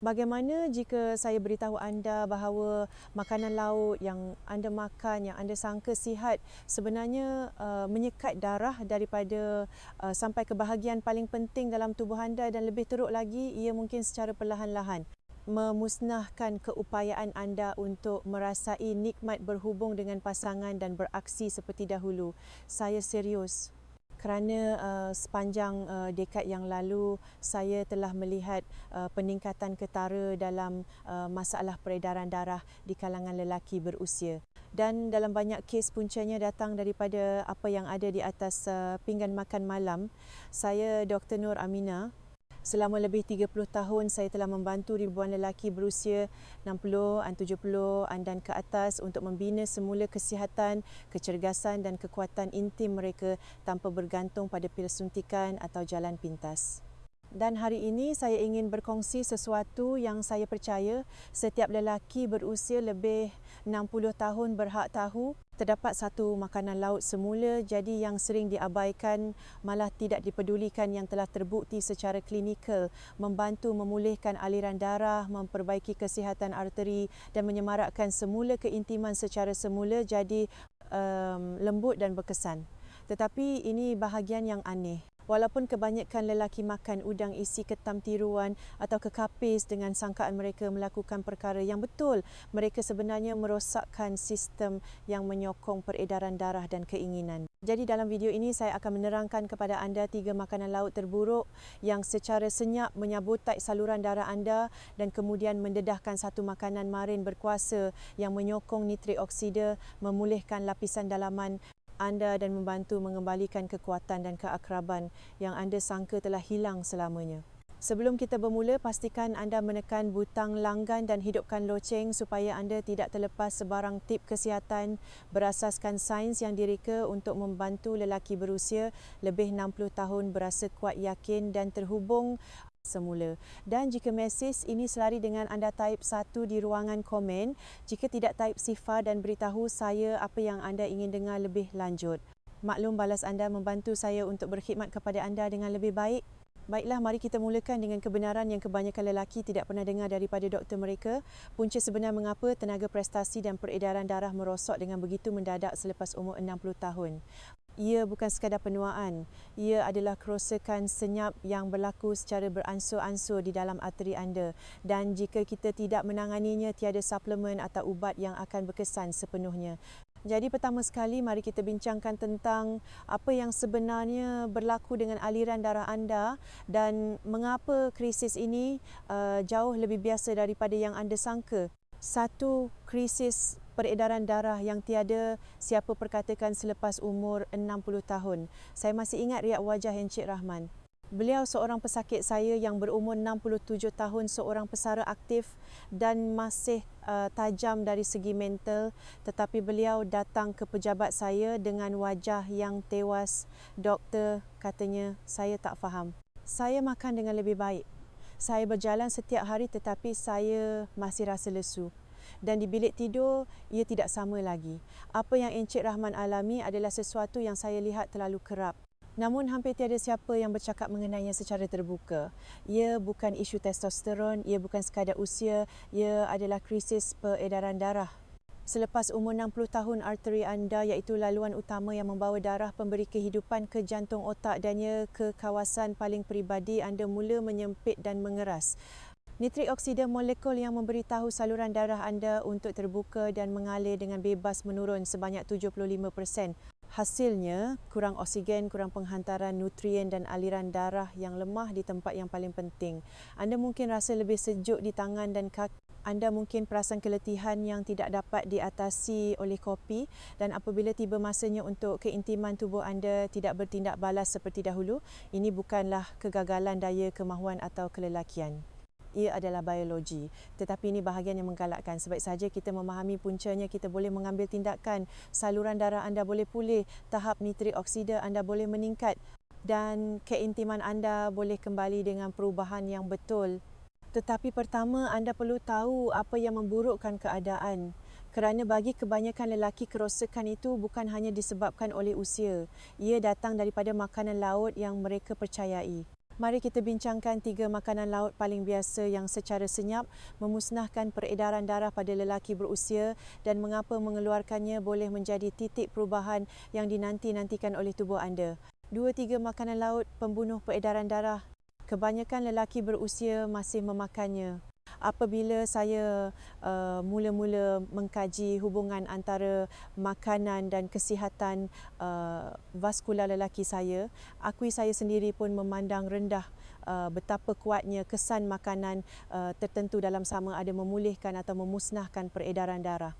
Bagaimana jika saya beritahu anda bahawa makanan laut yang anda makan, yang anda sangka sihat sebenarnya uh, menyekat darah daripada uh, sampai ke bahagian paling penting dalam tubuh anda dan lebih teruk lagi ia mungkin secara perlahan-lahan memusnahkan keupayaan anda untuk merasai nikmat berhubung dengan pasangan dan beraksi seperti dahulu. Saya serius kerana uh, sepanjang uh, dekad yang lalu saya telah melihat uh, peningkatan ketara dalam uh, masalah peredaran darah di kalangan lelaki berusia. Dan dalam banyak kes puncanya datang daripada apa yang ada di atas uh, pinggan makan malam saya Dr Nur Amina Selama lebih 30 tahun saya telah membantu ribuan lelaki berusia 60, 70 dan ke atas untuk membina semula kesihatan, kecergasan dan kekuatan intim mereka tanpa bergantung pada pil suntikan atau jalan pintas. Dan hari ini saya ingin berkongsi sesuatu yang saya percaya setiap lelaki berusia lebih 60 tahun berhak tahu terdapat satu makanan laut semula jadi yang sering diabaikan malah tidak dipedulikan yang telah terbukti secara klinikal membantu memulihkan aliran darah, memperbaiki kesihatan arteri dan menyemarakkan semula keintiman secara semula jadi um, lembut dan berkesan. Tetapi ini bahagian yang aneh. Walaupun kebanyakan lelaki makan udang isi ketam tiruan atau kekapis dengan sangkaan mereka melakukan perkara yang betul, mereka sebenarnya merosakkan sistem yang menyokong peredaran darah dan keinginan. Jadi dalam video ini saya akan menerangkan kepada anda tiga makanan laut terburuk yang secara senyap menyabotai saluran darah anda dan kemudian mendedahkan satu makanan marin berkuasa yang menyokong nitrik oksida, memulihkan lapisan dalaman anda dan membantu mengembalikan kekuatan dan keakraban yang anda sangka telah hilang selamanya. Sebelum kita bermula, pastikan anda menekan butang langgan dan hidupkan loceng supaya anda tidak terlepas sebarang tip kesihatan berasaskan sains yang direka untuk membantu lelaki berusia lebih 60 tahun berasa kuat yakin dan terhubung semula. Dan jika mesej ini selari dengan anda type satu di ruangan komen, jika tidak type sifar dan beritahu saya apa yang anda ingin dengar lebih lanjut. Maklum balas anda membantu saya untuk berkhidmat kepada anda dengan lebih baik. Baiklah, mari kita mulakan dengan kebenaran yang kebanyakan lelaki tidak pernah dengar daripada doktor mereka. Punca sebenar mengapa tenaga prestasi dan peredaran darah merosot dengan begitu mendadak selepas umur 60 tahun ia bukan sekadar penuaan. Ia adalah kerosakan senyap yang berlaku secara beransur-ansur di dalam arteri anda. Dan jika kita tidak menanganinya, tiada suplemen atau ubat yang akan berkesan sepenuhnya. Jadi pertama sekali mari kita bincangkan tentang apa yang sebenarnya berlaku dengan aliran darah anda dan mengapa krisis ini uh, jauh lebih biasa daripada yang anda sangka. Satu krisis peredaran darah yang tiada siapa perkatakan selepas umur 60 tahun. Saya masih ingat riak wajah Encik Rahman. Beliau seorang pesakit saya yang berumur 67 tahun, seorang pesara aktif dan masih uh, tajam dari segi mental tetapi beliau datang ke pejabat saya dengan wajah yang tewas. Doktor katanya, saya tak faham. Saya makan dengan lebih baik. Saya berjalan setiap hari tetapi saya masih rasa lesu dan di bilik tidur ia tidak sama lagi. Apa yang Encik Rahman alami adalah sesuatu yang saya lihat terlalu kerap. Namun hampir tiada siapa yang bercakap mengenainya secara terbuka. Ia bukan isu testosteron, ia bukan sekadar usia, ia adalah krisis peredaran darah. Selepas umur 60 tahun arteri anda iaitu laluan utama yang membawa darah pemberi kehidupan ke jantung otak dan ia ke kawasan paling peribadi anda mula menyempit dan mengeras. Nitrik oksida molekul yang memberitahu saluran darah anda untuk terbuka dan mengalir dengan bebas menurun sebanyak 75%. Hasilnya, kurang oksigen, kurang penghantaran nutrien dan aliran darah yang lemah di tempat yang paling penting. Anda mungkin rasa lebih sejuk di tangan dan kaki. Anda mungkin perasan keletihan yang tidak dapat diatasi oleh kopi dan apabila tiba masanya untuk keintiman tubuh anda tidak bertindak balas seperti dahulu, ini bukanlah kegagalan daya kemahuan atau kelelakian ia adalah biologi. Tetapi ini bahagian yang menggalakkan. Sebab saja kita memahami puncanya, kita boleh mengambil tindakan. Saluran darah anda boleh pulih, tahap nitrik oksida anda boleh meningkat dan keintiman anda boleh kembali dengan perubahan yang betul. Tetapi pertama anda perlu tahu apa yang memburukkan keadaan. Kerana bagi kebanyakan lelaki kerosakan itu bukan hanya disebabkan oleh usia. Ia datang daripada makanan laut yang mereka percayai. Mari kita bincangkan tiga makanan laut paling biasa yang secara senyap memusnahkan peredaran darah pada lelaki berusia dan mengapa mengeluarkannya boleh menjadi titik perubahan yang dinanti-nantikan oleh tubuh anda. Dua tiga makanan laut pembunuh peredaran darah kebanyakan lelaki berusia masih memakannya apabila saya uh, mula-mula mengkaji hubungan antara makanan dan kesihatan uh, vaskular lelaki saya, akui saya sendiri pun memandang rendah uh, betapa kuatnya kesan makanan uh, tertentu dalam sama ada memulihkan atau memusnahkan peredaran darah.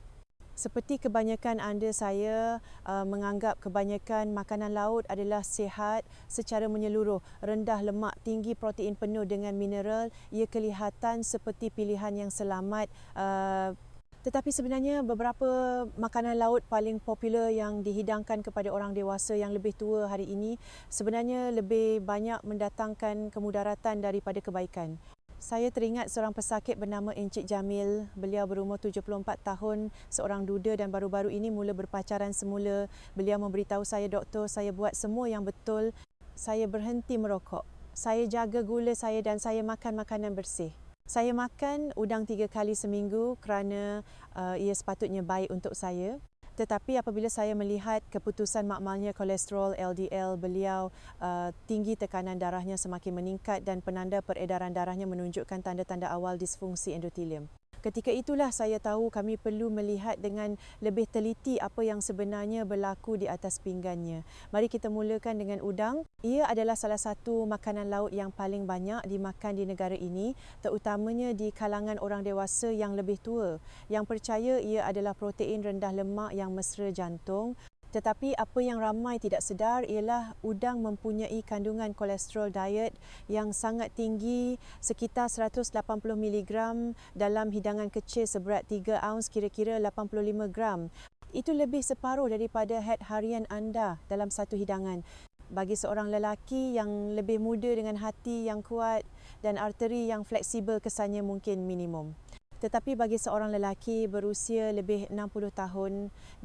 Seperti kebanyakan anda saya uh, menganggap kebanyakan makanan laut adalah sihat secara menyeluruh, rendah lemak, tinggi protein penuh dengan mineral, ia kelihatan seperti pilihan yang selamat uh, tetapi sebenarnya beberapa makanan laut paling popular yang dihidangkan kepada orang dewasa yang lebih tua hari ini sebenarnya lebih banyak mendatangkan kemudaratan daripada kebaikan. Saya teringat seorang pesakit bernama Encik Jamil. Beliau berumur 74 tahun, seorang duda dan baru-baru ini mula berpacaran semula. Beliau memberitahu saya, doktor, saya buat semua yang betul. Saya berhenti merokok. Saya jaga gula saya dan saya makan makanan bersih. Saya makan udang tiga kali seminggu kerana uh, ia sepatutnya baik untuk saya. Tetapi apabila saya melihat keputusan makmalnya kolesterol LDL beliau uh, tinggi tekanan darahnya semakin meningkat dan penanda peredaran darahnya menunjukkan tanda-tanda awal disfungsi endotelium. Ketika itulah saya tahu kami perlu melihat dengan lebih teliti apa yang sebenarnya berlaku di atas pinggannya. Mari kita mulakan dengan udang. Ia adalah salah satu makanan laut yang paling banyak dimakan di negara ini, terutamanya di kalangan orang dewasa yang lebih tua, yang percaya ia adalah protein rendah lemak yang mesra jantung. Tetapi apa yang ramai tidak sedar ialah udang mempunyai kandungan kolesterol diet yang sangat tinggi sekitar 180 mg dalam hidangan kecil seberat 3 ounce kira-kira 85 gram. Itu lebih separuh daripada head harian anda dalam satu hidangan. Bagi seorang lelaki yang lebih muda dengan hati yang kuat dan arteri yang fleksibel kesannya mungkin minimum. Tetapi bagi seorang lelaki berusia lebih 60 tahun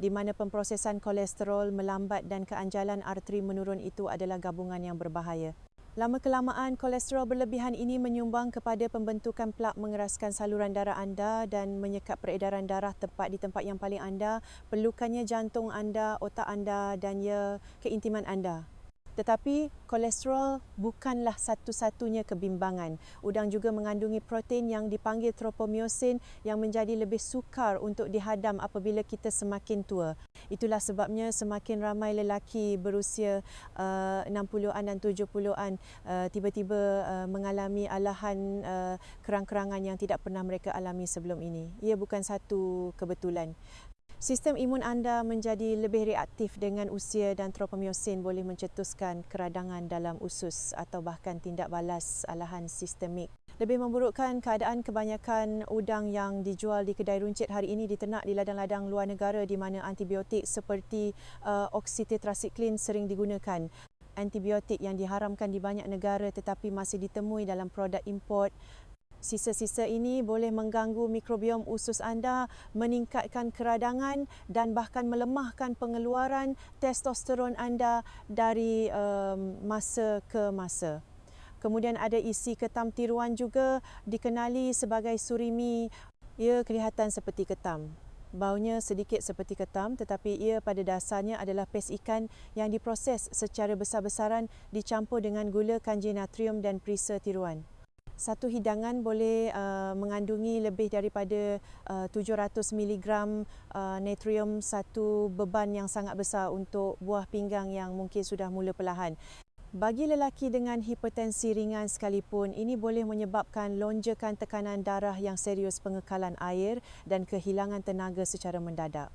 di mana pemprosesan kolesterol melambat dan keanjalan arteri menurun itu adalah gabungan yang berbahaya. Lama kelamaan kolesterol berlebihan ini menyumbang kepada pembentukan plak mengeraskan saluran darah anda dan menyekat peredaran darah tepat di tempat yang paling anda perlukannya jantung anda, otak anda dan ya keintiman anda. Tetapi kolesterol bukanlah satu-satunya kebimbangan. Udang juga mengandungi protein yang dipanggil tropomyosin yang menjadi lebih sukar untuk dihadam apabila kita semakin tua. Itulah sebabnya semakin ramai lelaki berusia uh, 60-an dan 70-an uh, tiba-tiba uh, mengalami alahan uh, kerang-kerangan yang tidak pernah mereka alami sebelum ini. Ia bukan satu kebetulan. Sistem imun anda menjadi lebih reaktif dengan usia dan tropomyosin boleh mencetuskan keradangan dalam usus atau bahkan tindak balas alahan sistemik. Lebih memburukkan keadaan kebanyakan udang yang dijual di kedai runcit hari ini diternak di ladang-ladang luar negara di mana antibiotik seperti uh, oxytetracycline sering digunakan. Antibiotik yang diharamkan di banyak negara tetapi masih ditemui dalam produk import Sisa-sisa ini boleh mengganggu mikrobiom usus anda, meningkatkan keradangan dan bahkan melemahkan pengeluaran testosteron anda dari um, masa ke masa. Kemudian ada isi ketam tiruan juga dikenali sebagai surimi. Ia kelihatan seperti ketam. Baunya sedikit seperti ketam tetapi ia pada dasarnya adalah pes ikan yang diproses secara besar-besaran dicampur dengan gula kanji natrium dan perisa tiruan satu hidangan boleh uh, mengandungi lebih daripada uh, 700 mg uh, natrium satu beban yang sangat besar untuk buah pinggang yang mungkin sudah mula perlahan. Bagi lelaki dengan hipertensi ringan sekalipun, ini boleh menyebabkan lonjakan tekanan darah yang serius pengekalan air dan kehilangan tenaga secara mendadak.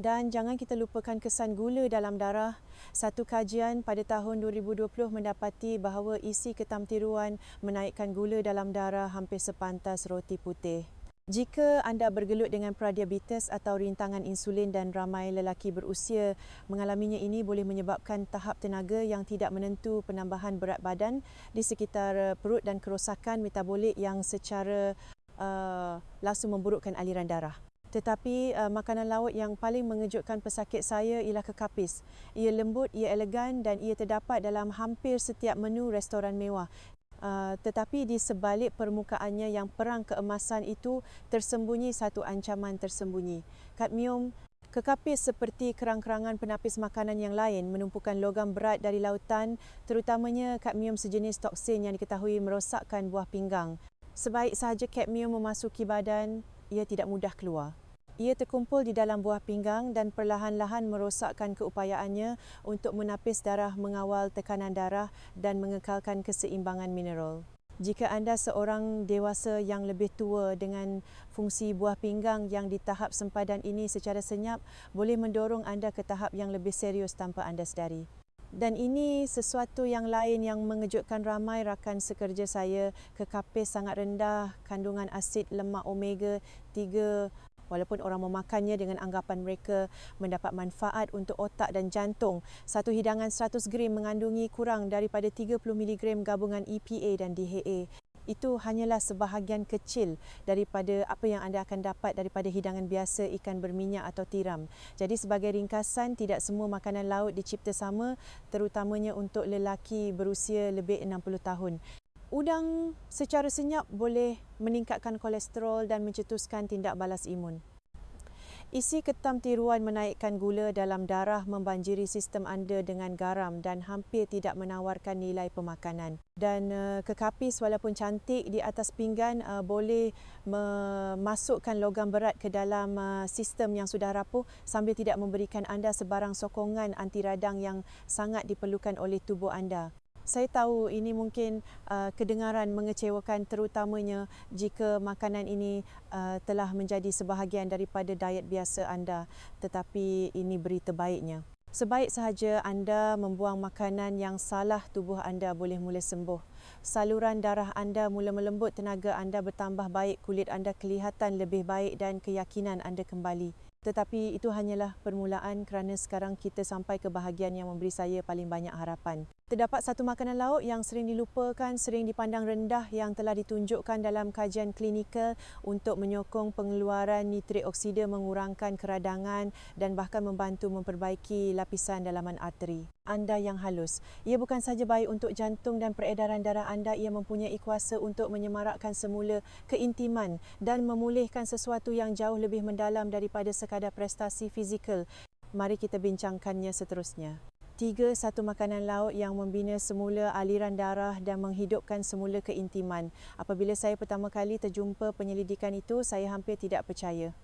Dan jangan kita lupakan kesan gula dalam darah. Satu kajian pada tahun 2020 mendapati bahawa isi ketam tiruan menaikkan gula dalam darah hampir sepantas roti putih. Jika anda bergelut dengan pradiabetes atau rintangan insulin dan ramai lelaki berusia mengalaminya ini boleh menyebabkan tahap tenaga yang tidak menentu penambahan berat badan di sekitar perut dan kerosakan metabolik yang secara uh, langsung memburukkan aliran darah. Tetapi uh, makanan laut yang paling mengejutkan pesakit saya ialah kekapis. Ia lembut, ia elegan dan ia terdapat dalam hampir setiap menu restoran mewah. Uh, tetapi di sebalik permukaannya yang perang keemasan itu tersembunyi satu ancaman tersembunyi. Kadmium Kekapis seperti kerang-kerangan penapis makanan yang lain menumpukan logam berat dari lautan terutamanya kadmium sejenis toksin yang diketahui merosakkan buah pinggang. Sebaik sahaja kadmium memasuki badan, ia tidak mudah keluar. Ia terkumpul di dalam buah pinggang dan perlahan-lahan merosakkan keupayaannya untuk menapis darah mengawal tekanan darah dan mengekalkan keseimbangan mineral. Jika anda seorang dewasa yang lebih tua dengan fungsi buah pinggang yang di tahap sempadan ini secara senyap boleh mendorong anda ke tahap yang lebih serius tanpa anda sedari. Dan ini sesuatu yang lain yang mengejutkan ramai rakan sekerja saya. Kekapis sangat rendah, kandungan asid lemak omega 3 walaupun orang memakannya dengan anggapan mereka mendapat manfaat untuk otak dan jantung. Satu hidangan 100 gram mengandungi kurang daripada 30 mg gabungan EPA dan DHA. Itu hanyalah sebahagian kecil daripada apa yang anda akan dapat daripada hidangan biasa ikan berminyak atau tiram. Jadi sebagai ringkasan, tidak semua makanan laut dicipta sama terutamanya untuk lelaki berusia lebih 60 tahun. Udang secara senyap boleh meningkatkan kolesterol dan mencetuskan tindak balas imun. Isi ketam tiruan menaikkan gula dalam darah membanjiri sistem anda dengan garam dan hampir tidak menawarkan nilai pemakanan. Dan uh, kekapis walaupun cantik di atas pinggan uh, boleh memasukkan logam berat ke dalam uh, sistem yang sudah rapuh sambil tidak memberikan anda sebarang sokongan anti radang yang sangat diperlukan oleh tubuh anda. Saya tahu ini mungkin uh, kedengaran mengecewakan terutamanya jika makanan ini uh, telah menjadi sebahagian daripada diet biasa anda tetapi ini berita baiknya. Sebaik sahaja anda membuang makanan yang salah tubuh anda boleh mula sembuh. Saluran darah anda mula melembut, tenaga anda bertambah baik, kulit anda kelihatan lebih baik dan keyakinan anda kembali. Tetapi itu hanyalah permulaan kerana sekarang kita sampai ke bahagian yang memberi saya paling banyak harapan. Terdapat satu makanan laut yang sering dilupakan, sering dipandang rendah yang telah ditunjukkan dalam kajian klinikal untuk menyokong pengeluaran nitrit oksida mengurangkan keradangan dan bahkan membantu memperbaiki lapisan dalaman arteri. Anda yang halus. Ia bukan sahaja baik untuk jantung dan peredaran darah anda, ia mempunyai kuasa untuk menyemarakkan semula keintiman dan memulihkan sesuatu yang jauh lebih mendalam daripada sekadar prestasi fizikal. Mari kita bincangkannya seterusnya. Tiga, satu makanan laut yang membina semula aliran darah dan menghidupkan semula keintiman. Apabila saya pertama kali terjumpa penyelidikan itu, saya hampir tidak percaya.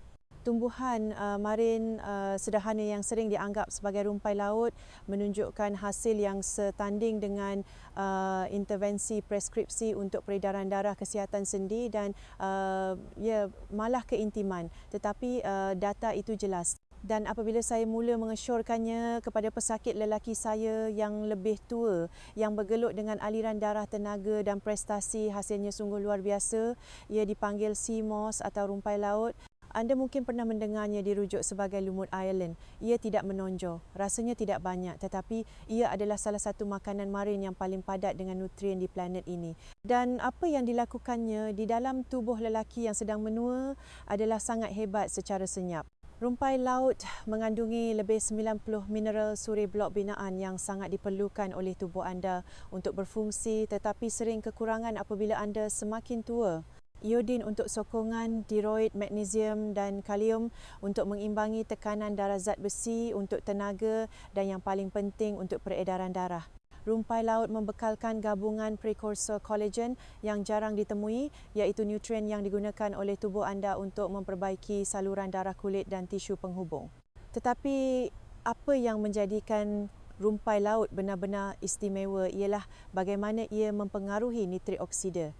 Tumbuhan uh, marin uh, sederhana yang sering dianggap sebagai rumpai laut menunjukkan hasil yang setanding dengan uh, intervensi preskripsi untuk peredaran darah kesihatan sendi dan uh, ya malah keintiman. Tetapi uh, data itu jelas dan apabila saya mula mengesyorkannya kepada pesakit lelaki saya yang lebih tua yang bergelut dengan aliran darah tenaga dan prestasi hasilnya sungguh luar biasa ia dipanggil sea moss atau rumpai laut anda mungkin pernah mendengarnya dirujuk sebagai lumut Ireland. Ia tidak menonjol, rasanya tidak banyak tetapi ia adalah salah satu makanan marin yang paling padat dengan nutrien di planet ini. Dan apa yang dilakukannya di dalam tubuh lelaki yang sedang menua adalah sangat hebat secara senyap. Rumpai laut mengandungi lebih 90 mineral suri blok binaan yang sangat diperlukan oleh tubuh anda untuk berfungsi tetapi sering kekurangan apabila anda semakin tua. Iodin untuk sokongan, tiroid, magnesium dan kalium untuk mengimbangi tekanan darah zat besi untuk tenaga dan yang paling penting untuk peredaran darah rumpai laut membekalkan gabungan precursor collagen yang jarang ditemui iaitu nutrien yang digunakan oleh tubuh anda untuk memperbaiki saluran darah kulit dan tisu penghubung. Tetapi apa yang menjadikan rumpai laut benar-benar istimewa ialah bagaimana ia mempengaruhi nitrit oksida.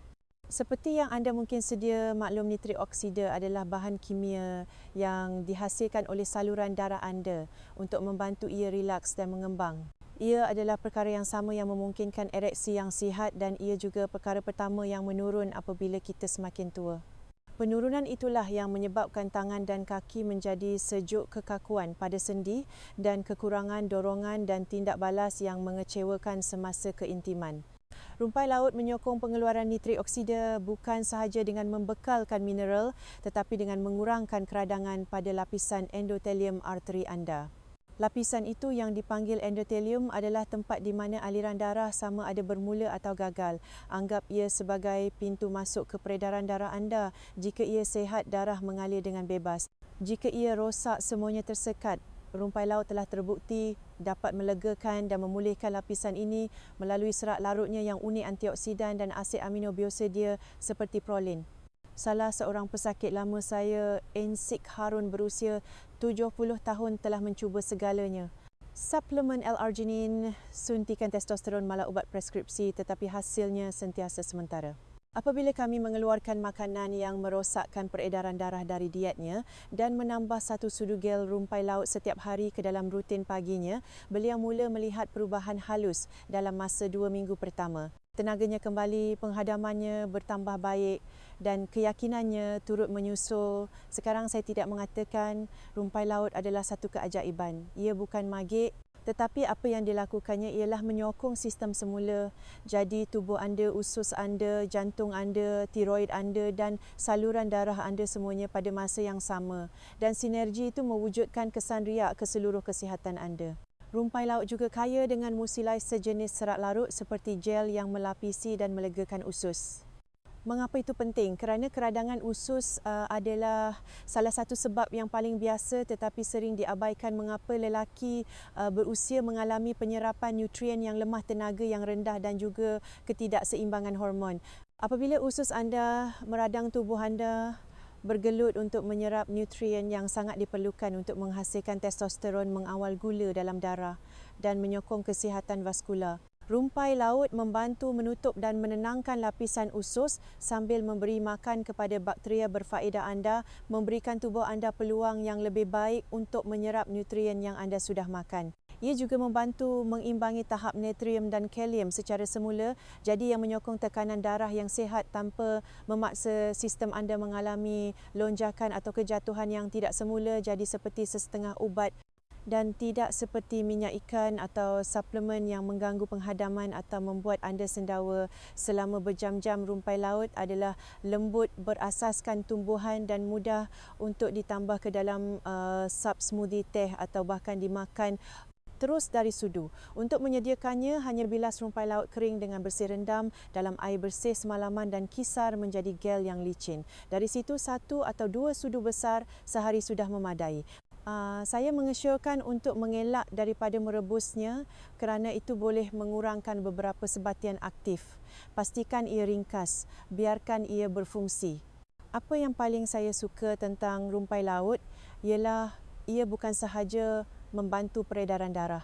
Seperti yang anda mungkin sedia maklum nitrit oksida adalah bahan kimia yang dihasilkan oleh saluran darah anda untuk membantu ia rilaks dan mengembang. Ia adalah perkara yang sama yang memungkinkan ereksi yang sihat dan ia juga perkara pertama yang menurun apabila kita semakin tua. Penurunan itulah yang menyebabkan tangan dan kaki menjadi sejuk kekakuan pada sendi dan kekurangan dorongan dan tindak balas yang mengecewakan semasa keintiman. Rumpai laut menyokong pengeluaran nitrit oksida bukan sahaja dengan membekalkan mineral tetapi dengan mengurangkan keradangan pada lapisan endotelium arteri anda. Lapisan itu yang dipanggil endotelium adalah tempat di mana aliran darah sama ada bermula atau gagal. Anggap ia sebagai pintu masuk ke peredaran darah anda. Jika ia sehat, darah mengalir dengan bebas. Jika ia rosak, semuanya tersekat. Rumpai laut telah terbukti dapat melegakan dan memulihkan lapisan ini melalui serat larutnya yang unik antioksidan dan asid amino biosedia seperti prolin. Salah seorang pesakit lama saya, Ensik Harun berusia 70 tahun telah mencuba segalanya. Suplemen L-arginine, suntikan testosteron malah ubat preskripsi tetapi hasilnya sentiasa sementara. Apabila kami mengeluarkan makanan yang merosakkan peredaran darah dari dietnya dan menambah satu sudu gel rumpai laut setiap hari ke dalam rutin paginya, beliau mula melihat perubahan halus dalam masa dua minggu pertama. Tenaganya kembali, penghadamannya bertambah baik dan keyakinannya turut menyusul. Sekarang saya tidak mengatakan rumpai laut adalah satu keajaiban. Ia bukan magik, tetapi apa yang dilakukannya ialah menyokong sistem semula. Jadi tubuh anda, usus anda, jantung anda, tiroid anda dan saluran darah anda semuanya pada masa yang sama. Dan sinergi itu mewujudkan kesan riak ke seluruh kesihatan anda. Rumpai laut juga kaya dengan musilai sejenis serat larut seperti gel yang melapisi dan melegakan usus. Mengapa itu penting? Kerana keradangan usus uh, adalah salah satu sebab yang paling biasa tetapi sering diabaikan mengapa lelaki uh, berusia mengalami penyerapan nutrien yang lemah tenaga yang rendah dan juga ketidakseimbangan hormon. Apabila usus anda meradang tubuh anda bergelut untuk menyerap nutrien yang sangat diperlukan untuk menghasilkan testosteron mengawal gula dalam darah dan menyokong kesihatan vaskular. Rumpai laut membantu menutup dan menenangkan lapisan usus sambil memberi makan kepada bakteria berfaedah anda, memberikan tubuh anda peluang yang lebih baik untuk menyerap nutrien yang anda sudah makan. Ia juga membantu mengimbangi tahap natrium dan kalium secara semula jadi yang menyokong tekanan darah yang sihat tanpa memaksa sistem anda mengalami lonjakan atau kejatuhan yang tidak semula jadi seperti sesetengah ubat dan tidak seperti minyak ikan atau suplemen yang mengganggu penghadaman atau membuat anda sendawa selama berjam-jam rumpai laut adalah lembut berasaskan tumbuhan dan mudah untuk ditambah ke dalam uh, sub smoothie teh atau bahkan dimakan terus dari sudu. Untuk menyediakannya, hanya bilas rumpai laut kering dengan bersih rendam dalam air bersih semalaman dan kisar menjadi gel yang licin. Dari situ, satu atau dua sudu besar sehari sudah memadai. Ah, saya mengesyorkan untuk mengelak daripada merebusnya kerana itu boleh mengurangkan beberapa sebatian aktif. Pastikan ia ringkas, biarkan ia berfungsi. Apa yang paling saya suka tentang rumpai laut ialah ia bukan sahaja membantu peredaran darah.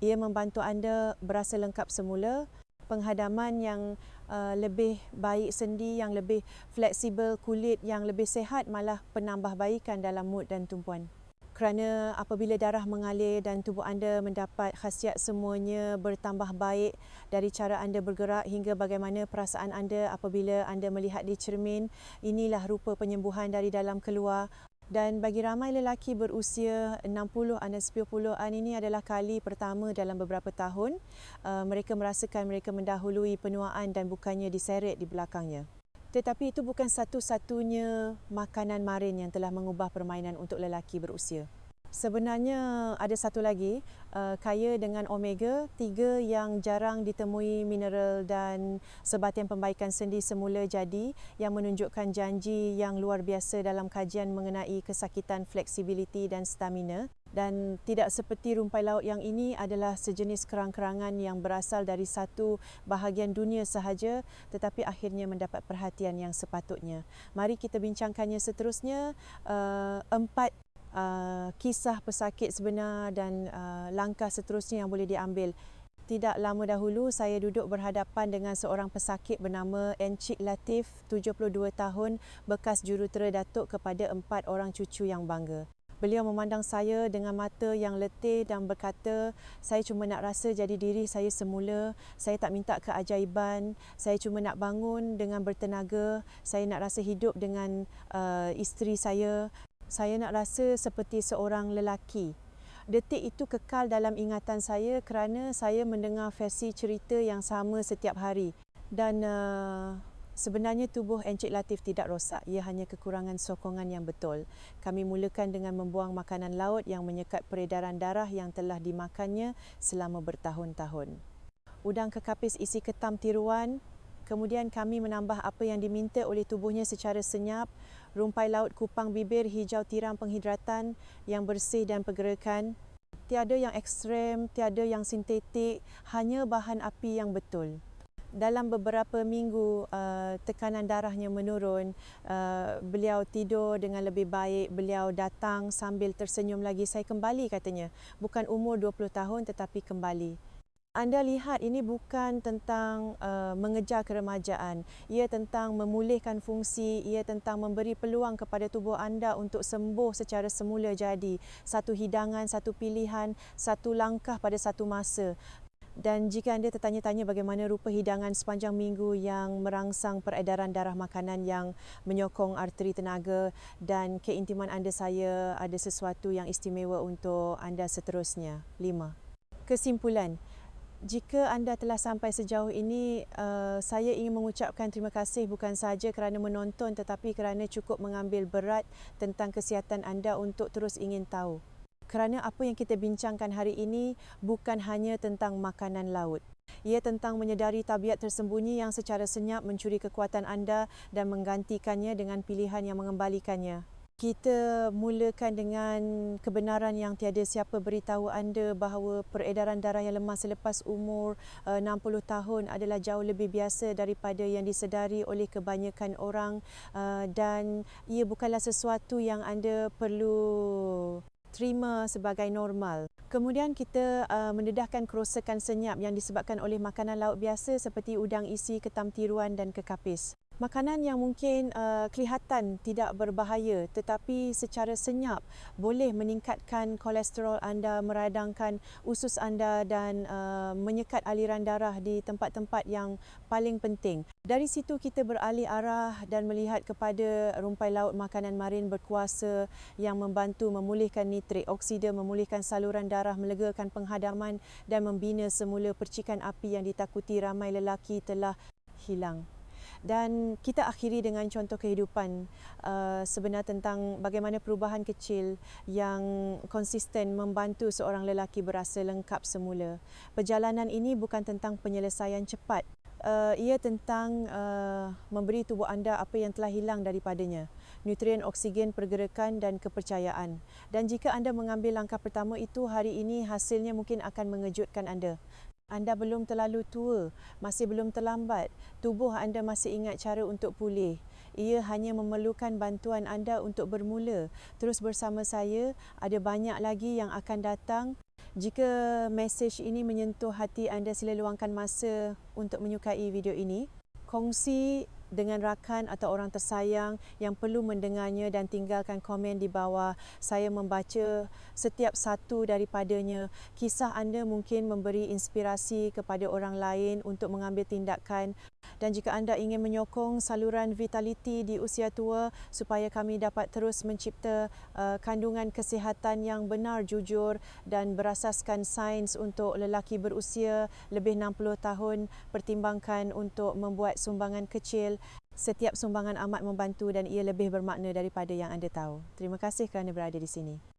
Ia membantu anda berasa lengkap semula, penghadaman yang uh, lebih baik sendi, yang lebih fleksibel kulit, yang lebih sehat malah penambahbaikan dalam mood dan tumpuan kerana apabila darah mengalir dan tubuh anda mendapat khasiat semuanya bertambah baik dari cara anda bergerak hingga bagaimana perasaan anda apabila anda melihat di cermin inilah rupa penyembuhan dari dalam keluar dan bagi ramai lelaki berusia 60 dan 90-an ini adalah kali pertama dalam beberapa tahun uh, mereka merasakan mereka mendahului penuaan dan bukannya diseret di belakangnya. Tetapi itu bukan satu-satunya makanan marin yang telah mengubah permainan untuk lelaki berusia. Sebenarnya ada satu lagi uh, kaya dengan omega 3 yang jarang ditemui mineral dan sebatian pembaikan sendi semula jadi yang menunjukkan janji yang luar biasa dalam kajian mengenai kesakitan fleksibiliti dan stamina dan tidak seperti rumpai laut yang ini adalah sejenis kerang-kerangan yang berasal dari satu bahagian dunia sahaja tetapi akhirnya mendapat perhatian yang sepatutnya. Mari kita bincangkannya seterusnya uh, empat uh, kisah pesakit sebenar dan uh, langkah seterusnya yang boleh diambil. Tidak lama dahulu saya duduk berhadapan dengan seorang pesakit bernama Encik Latif, 72 tahun, bekas jurutera Datuk kepada empat orang cucu yang bangga. Beliau memandang saya dengan mata yang letih dan berkata, saya cuma nak rasa jadi diri saya semula, saya tak minta keajaiban, saya cuma nak bangun dengan bertenaga, saya nak rasa hidup dengan uh, isteri saya, saya nak rasa seperti seorang lelaki. Detik itu kekal dalam ingatan saya kerana saya mendengar versi cerita yang sama setiap hari. Dan uh, Sebenarnya tubuh Encik Latif tidak rosak, ia hanya kekurangan sokongan yang betul. Kami mulakan dengan membuang makanan laut yang menyekat peredaran darah yang telah dimakannya selama bertahun-tahun. Udang kekapis isi ketam tiruan, kemudian kami menambah apa yang diminta oleh tubuhnya secara senyap, rumpai laut kupang bibir hijau tiram penghidratan yang bersih dan pergerakan. Tiada yang ekstrem, tiada yang sintetik, hanya bahan api yang betul dalam beberapa minggu uh, tekanan darahnya menurun, uh, beliau tidur dengan lebih baik, beliau datang sambil tersenyum lagi, saya kembali katanya. Bukan umur 20 tahun tetapi kembali. Anda lihat ini bukan tentang uh, mengejar keremajaan. Ia tentang memulihkan fungsi, ia tentang memberi peluang kepada tubuh anda untuk sembuh secara semula jadi. Satu hidangan, satu pilihan, satu langkah pada satu masa. Dan jika anda tertanya-tanya bagaimana rupa hidangan sepanjang minggu yang merangsang peredaran darah makanan yang menyokong arteri tenaga dan keintiman anda saya ada sesuatu yang istimewa untuk anda seterusnya. Lima. Kesimpulan. Jika anda telah sampai sejauh ini, uh, saya ingin mengucapkan terima kasih bukan sahaja kerana menonton tetapi kerana cukup mengambil berat tentang kesihatan anda untuk terus ingin tahu kerana apa yang kita bincangkan hari ini bukan hanya tentang makanan laut. Ia tentang menyedari tabiat tersembunyi yang secara senyap mencuri kekuatan anda dan menggantikannya dengan pilihan yang mengembalikannya. Kita mulakan dengan kebenaran yang tiada siapa beritahu anda bahawa peredaran darah yang lemah selepas umur 60 eh, tahun adalah jauh lebih biasa daripada yang disedari oleh kebanyakan orang eh, dan ia bukanlah sesuatu yang anda perlu terima sebagai normal. Kemudian kita uh, mendedahkan kerosakan senyap yang disebabkan oleh makanan laut biasa seperti udang isi, ketam tiruan dan kekapis. Makanan yang mungkin uh, kelihatan tidak berbahaya tetapi secara senyap boleh meningkatkan kolesterol anda, meradangkan usus anda dan uh, menyekat aliran darah di tempat-tempat yang paling penting. Dari situ kita beralih arah dan melihat kepada rumpai laut makanan marin berkuasa yang membantu memulihkan nitrik oksida, memulihkan saluran darah, melegakan penghadaman dan membina semula percikan api yang ditakuti ramai lelaki telah hilang dan kita akhiri dengan contoh kehidupan uh, sebenar tentang bagaimana perubahan kecil yang konsisten membantu seorang lelaki berasa lengkap semula. Perjalanan ini bukan tentang penyelesaian cepat. Uh, ia tentang uh, memberi tubuh anda apa yang telah hilang daripadanya nutrien oksigen pergerakan dan kepercayaan dan jika anda mengambil langkah pertama itu hari ini hasilnya mungkin akan mengejutkan anda anda belum terlalu tua, masih belum terlambat. Tubuh anda masih ingat cara untuk pulih. Ia hanya memerlukan bantuan anda untuk bermula. Terus bersama saya, ada banyak lagi yang akan datang. Jika mesej ini menyentuh hati anda, sila luangkan masa untuk menyukai video ini. Kongsi dengan rakan atau orang tersayang yang perlu mendengarnya dan tinggalkan komen di bawah. Saya membaca setiap satu daripadanya. Kisah anda mungkin memberi inspirasi kepada orang lain untuk mengambil tindakan dan jika anda ingin menyokong saluran vitality di usia tua supaya kami dapat terus mencipta uh, kandungan kesihatan yang benar jujur dan berasaskan sains untuk lelaki berusia lebih 60 tahun pertimbangkan untuk membuat sumbangan kecil setiap sumbangan amat membantu dan ia lebih bermakna daripada yang anda tahu. Terima kasih kerana berada di sini.